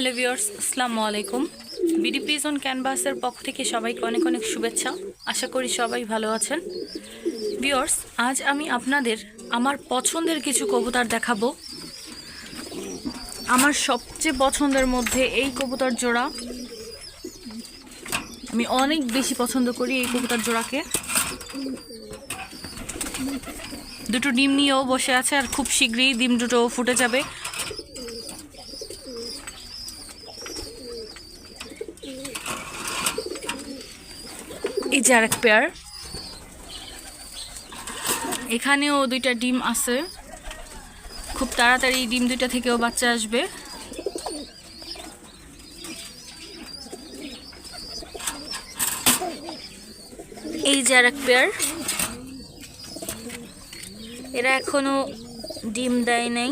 Hello viewers আসসালামু আলাইকুম। BD prison ক্যানভাসের পক্ষ থেকে সবাইকে অনেক অনেক শুভেচ্ছা। আশা করি সবাই ভালো আছেন। ভিউয়ার্স আজ আমি আপনাদের আমার পছন্দের কিছু কবুতর দেখাবো। আমার সবচেয়ে পছন্দের মধ্যে এই কবুতর জোড়া। আমি অনেক বেশি পছন্দ করি এই কবুতর জোড়াকে। দুটো ডিম নিয়েও বসে আছে আর খুব শীঘ্রই ডিম দুটো ফুটে যাবে। এই যে আরেক পেয়ার এখানেও দুইটা ডিম আছে। খুব তাড়াতাড়ি ডিম দুইটা থেকেও বাচ্চা আসবে। এই যে আরেক পেয়ার এরা এখনও ডিম দেয় নাই।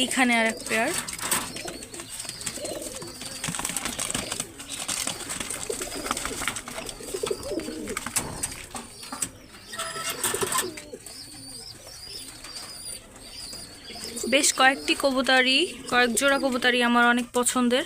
এইখানে আর এক পেয়ার বেশ কয়েকটি কবুতারি কয়েক জোড়া কবুতারই আমার অনেক পছন্দের।